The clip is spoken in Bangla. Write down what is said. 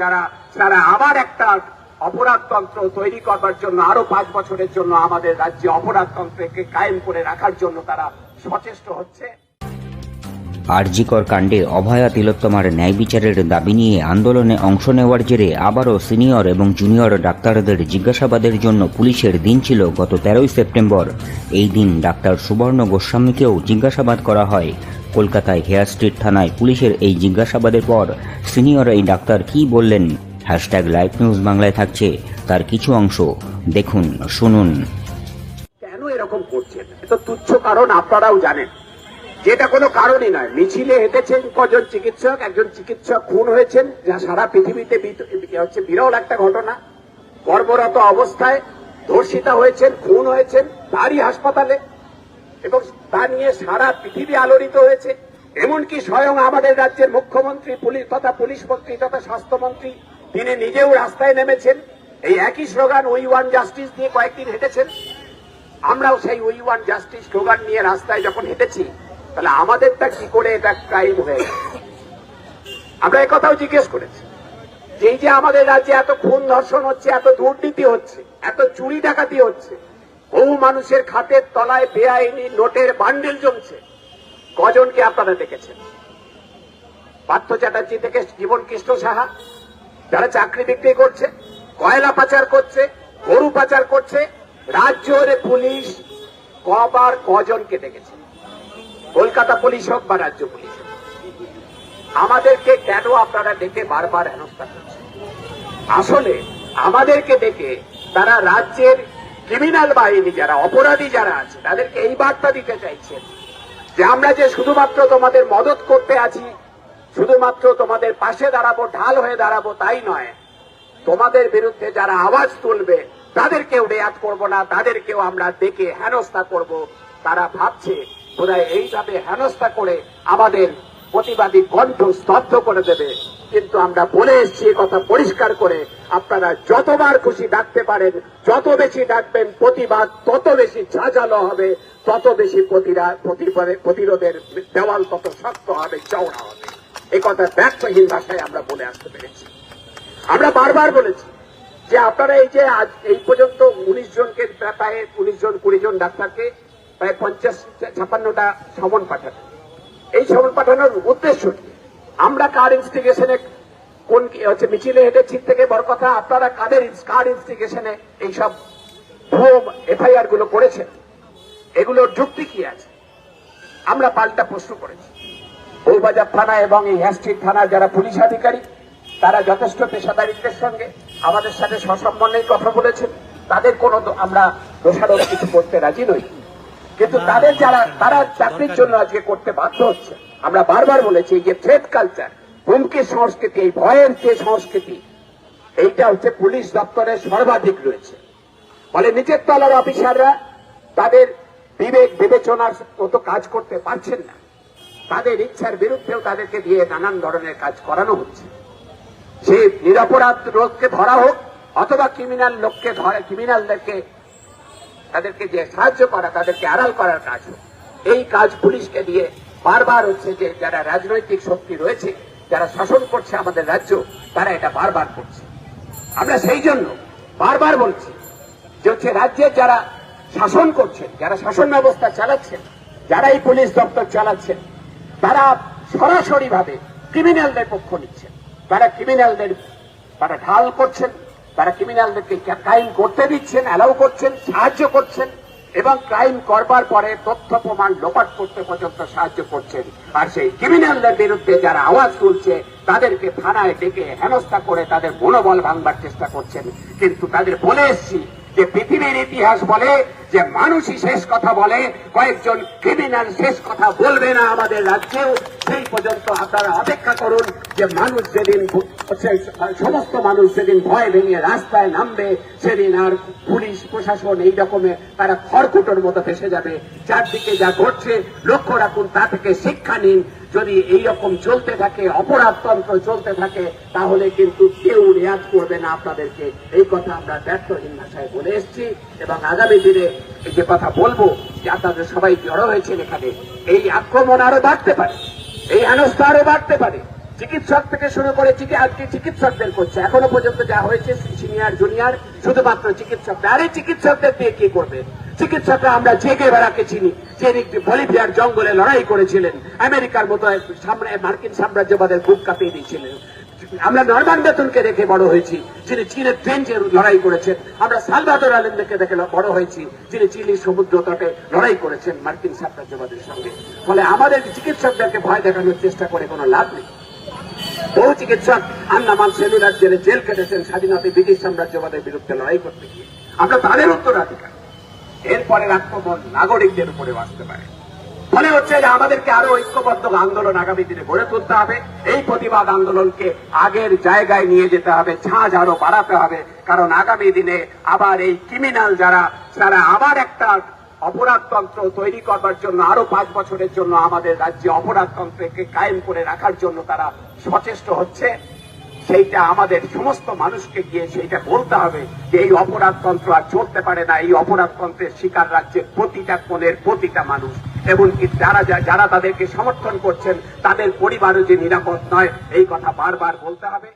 যারা তারা আবার একটা অপরাধতন্ত্র তৈরি করবার জন্য, আরও পাঁচ বছরের জন্য আমাদের রাজ্যে অপরাধতন্ত্রকে কায়েম করে রাখার জন্য তারা সচেষ্ট হচ্ছে। আরজিকর কাণ্ডে অভয়া তিলোত্তমার ন্যায় বিচারের দাবি নিয়ে আন্দোলনে অংশ নেওয়ার জেরে আবারও সিনিয়র এবং জুনিয়র ডাক্তারদের জিজ্ঞাসাবাদের জন্য পুলিশের দিন ছিল গত তেরোই সেপ্টেম্বর। এই দিন ডাক্তার সুবর্ণ গোস্বামীকেও জিজ্ঞাসাবাদ করা হয়। কলকাতায় হেয়ার স্ট্রিট থানায় পুলিশের এই জিজ্ঞাসাবাদের পর সিনিয়র এই ডাক্তার কি বললেন? হ্যাশট্যাগ লাইভ নিউজ বাংলায় থাকছে। তার কিছু অংশ দেখুন, শুনুন। কেন এরকম করছেন? এ তো তুচ্ছ কারণ, আপনারাও জানেন। যেটা কোনো কারণই নয়। মিছিলে হেঁটেছেন কজন চিকিৎসক, একজন চিকিৎসক খুন হয়েছেন, যা সারা পৃথিবীতে বিত- হচ্ছে বিরল একটা ঘটনা। কর্মরত অবস্থায় ধর্ষিতা হয়েছেন, খুন হয়েছেন তারই হাসপাতালে। এবং তা নিয়ে সারা পৃথিবী আলোড়িত হয়েছে। এমনকি স্বয়ং আমাদের রাজ্যের মুখ্যমন্ত্রী, পুলিশ তথা পুলিশ মন্ত্রী তথা স্বাস্থ্যমন্ত্রী, তিনি নিজেও রাস্তায় নেমেছেন। এই একই স্লোগান উই ওয়ান জাস্টিস দিয়ে কয়েকদিন হেঁটেছেন। আমরাও সেই উই ওয়ান জাস্টিস স্লোগান নিয়ে রাস্তায় যখন হেঁটেছি, তাহলে আমাদেরটা কি করে এটা ক্রাইম হয়ে গেল? আমরা একথাও জিজ্ঞেস করেছি যে এই যে আমাদের রাজ্যে এত খুন ধর্ষণ হচ্ছে, এত দুর্নীতি হচ্ছে, এত চুরি ডাকাতি হচ্ছে বহু মানুষের খাতের তলায় বেআইনি নোটের বান্ডেল জমছে। কজনকে আপনারা দেখেছেন? পার্থ চ্যাটার্জি থেকে জীবন কৃষ্ণ সাহা, যারা চাকরি বিক্রি করছে, কয়লা পাচার করছে, গরু পাচার করছে রাজ্যের পুলিশ কবার কজনকে দেখেছে? কলকাতা পুলিশ হোক বা রাজ্য পুলিশ হোক। আমাদেরকে কেন আপনারা ডেকে বারবার হেনস্থা করছেন? আসলে আমাদেরকে ডেকে তারা রাজ্যের ক্রিমিনাল বাহিনী যারা, অপরাধী যারা আছে, তাদেরকে এই বার্তা দিতে চাইছেন যে আমরা যে শুধুমাত্র তোমাদের মদত করতে আছি, শুধুমাত্র তোমাদের পাশে দাঁড়াবো, ঢাল হয়ে দাঁড়াবো তাই নয়। তোমাদের বিরুদ্ধে যারা আওয়াজ তুলবে, তাদেরকেও রেয়াত করব না, তাদেরকেও আমরা দেখে হেনস্থা করব। তারা ভাবছে, বোধহয় এইভাবে হেনস্থা করে আমাদের প্রতিবাদী কণ্ঠ স্তব্ধ করে দেবে। কিন্তু আমরা বলে এসছি কথা পরিষ্কার করে, আপনারা যতবার খুশি ডাকতে পারেন, যত বেশি ডাকবেন, প্রতিবাদ তত বেশি ঝাঁঝালো হবে, তত বেশি প্রতিরোধের দেওয়াল তত শক্ত হবে, চওড়া হবে। এই কথা ব্যর্থহীন ভাষায় আমরা বলে আসতে পেরেছি। আমরা বারবার বলেছি যে আপনারা এই যে আজ, এই পর্যন্ত উনিশ জনকে প্রায় উনিশ জন, কুড়ি জন ডাক্তারকে প্রায় পঞ্চাশ, ছাপান্নটা সমন পাঠাবেন এই সমন পাঠানোর উদ্দেশ্য কি? আমরা কার ইনস্টিগেশনে কোন হচ্ছে মিছিলে হেঁটেছি থেকে বড় কথা আপনারা কাদের কার ইনস্টিগেশনে এইসব ভুয়ো এফআইআরগুলো করেছেন? এগুলোর যুক্তি কি আছে? আমরা পাল্টা প্রশ্ন করেছি। বউবাজার থানা এবং এই হ্যাস্ট্রিট থানার যারা পুলিশ আধিকারিক তারা যথেষ্ট পেশাদারিত্বের সঙ্গে আমাদের সাথে সসম্মানের কথা বলেছেন। তাদের কোনো আমরা দোষারোপ কিছু করতে রাজি নই। কিন্তু তাদের যারা তারা চাকরির জন্য আজকে করতে বাধ্য হচ্ছে। আমরা বারবার বলেছি যে থ্রেড কালচার হুমকির সংস্কৃতি, এই ভয়ের যে সংস্কৃতি, এইটা হচ্ছে পুলিশ দপ্তরের সর্বাধিক রয়েছে। ফলে নিচের তলার অফিসাররা তাদের বিবেক বিবেচনার মতো কাজ করতে পারছেন না। তাদের ইচ্ছার বিরুদ্ধেও তাদেরকে দিয়ে নানান ধরনের কাজ করানো হচ্ছে। সে নিরপরাধ লোককে ধরা হোক, অথবা ক্রিমিনাল লোককে ধরা ক্রিমিনালদেরকে তাদেরকে যে সাহায্য করা, তাদেরকে আড়াল করার কাজ হোক, এই কাজ পুলিশকে দিয়ে বারবার হচ্ছে যে যারা রাজনৈতিক শক্তি রয়েছে, যারা শাসন করছে আমাদের রাজ্য, তারা এটা বারবার করছে। আমরা সেই জন্য বারবার বলছি যে হচ্ছে রাজ্যের যারা শাসন করছেন যারা শাসন ব্যবস্থা চালাচ্ছেন যারা এই পুলিশ দপ্তর চালাচ্ছেন তারা সরাসরি ভাবে ক্রিমিনালদের পক্ষ নিচ্ছেন তারা ক্রিমিনালদের তারা ঢাল করছেন, তারা ক্রিমিনালদেরকে ক্রাইম করতে দিচ্ছেন অ্যালাউ করছেন, সাহায্য করছেন। এবং ক্রাইম করবার পরে তথ্য প্রমাণ লোপাট করতে পর্যন্ত সাহায্য করছেন। আর সেই ক্রিমিনালদের বিরুদ্ধে যারা আওয়াজ তুলছে, তাদেরকে থানায় ডেকে হেনস্থা করে তাদের মনোবল ভাঙবার চেষ্টা করছেন। কিন্তু তাদের বলে এসছি যে পৃথিবীর ইতিহাস বলে, যে মানুষই শেষ কথা বলে, কয়েকজন ক্রিমিনাল শেষ কথা বলবে না আমাদের রাজ্যেও, সেই পর্যন্ত আপনারা অপেক্ষা করুন যে মানুষ যেদিন সমস্ত মানুষ যেদিন ভয় ভেঙে রাস্তায় নামবে, সেদিন আর পুলিশ, প্রশাসন এই রকমের তারা খড়কুটোর মতো ফেসে যাবে। চারদিকে যা ঘটছে, লক্ষ্য রাখুন, তা থেকে শিক্ষা নিন যদি এই রকম চলতে থাকে অপরাধতন্ত্র চলতে থাকে, তাহলে কিন্তু কেউ রেয়াজ করবে না আপনাদেরকে। এই কথা আমরা ব্যর্থহীন ভাষায় বলে এসেছি এবং আগামী দিনে এই যে কথা বলব, যে আপনাদের সবাই জড়ো হয়েছেন এখানে, এই আক্রমণ আরও বাড়তে পারে, এই হেনস্থা আরও বাড়তে পারে। চিকিৎসক থেকে শুরু করে আজকে চিকিৎসকদের করছে, এখনও পর্যন্ত যা হয়েছে সিনিয়র, জুনিয়র, শুধুমাত্র চিকিৎসক আরে চিকিৎসকদের দিয়ে কি করবে? চিকিৎসকরা আমরা জেগে বেড়াকে চিনি। যিনি বলিভিয়ার জঙ্গলে লড়াই করেছিলেন, আমেরিকার মতো সামনে মার্কিন সাম্রাজ্যবাদের বুক কাঁপিয়ে দিয়েছিলেন। আমরা নরমান বেতনকে দেখে বড় হয়েছি, যিনি চীনের ট্রেনচে লড়াই করেছেন। আমরা সালভাদর আলেন্দাকে দেখে বড় হয়েছি, যিনি চিলি সমুদ্র তটে লড়াই করেছেন মার্কিন সাম্রাজ্যবাদের সঙ্গে। ফলে আমাদের চিকিৎসকদেরকে ভয় দেখানোর চেষ্টা করে কোনো লাভ নেই। বহু চিকিৎসক আন্দামান সেলুলার জেলে জেল কেটেছেন স্বাধীনতা ব্রিটিশ সাম্রাজ্যবাদের বিরুদ্ধে লড়াই করতে গিয়ে। আমরা তাদের উত্তরাধিকার। এরপরে আক্রমণ নাগরিকদের উপরে আসতে পারে। ফলে হচ্ছে যে আমাদেরকে আরও ঐক্যবদ্ধ আন্দোলন আগামী দিনে গড়ে তুলতে হবে। এই প্রতিবাদ আন্দোলনকে আগের জায়গায় নিয়ে যেতে হবে ঝাঁঝ আরও বাড়াতে হবে। কারণ আগামী দিনে আবার এই ক্রিমিনাল যারা, তারা আবার একটা অপরাধতন্ত্র তৈরি করবার জন্য, আরও পাঁচ বছরের জন্য আমাদের রাজ্যে অপরাধতন্ত্রকে কায়েম করে রাখার জন্য তারা সচেষ্ট হচ্ছে। সেইটা আমাদের সমস্ত মানুষকে গিয়ে সেইটা বলতে হবে যে এই অপরাধতন্ত্র আর চলতে পারে না। এই অপরাধতন্ত্রের শিকার রাজ্যের প্রতিটা কোণের প্রতিটা মানুষ। এমনকি যারা যারা তাদেরকে সমর্থন করছেন, তাদের পরিবারও যে নিরাপদ নয়, এই কথা বারবার বলতে হবে।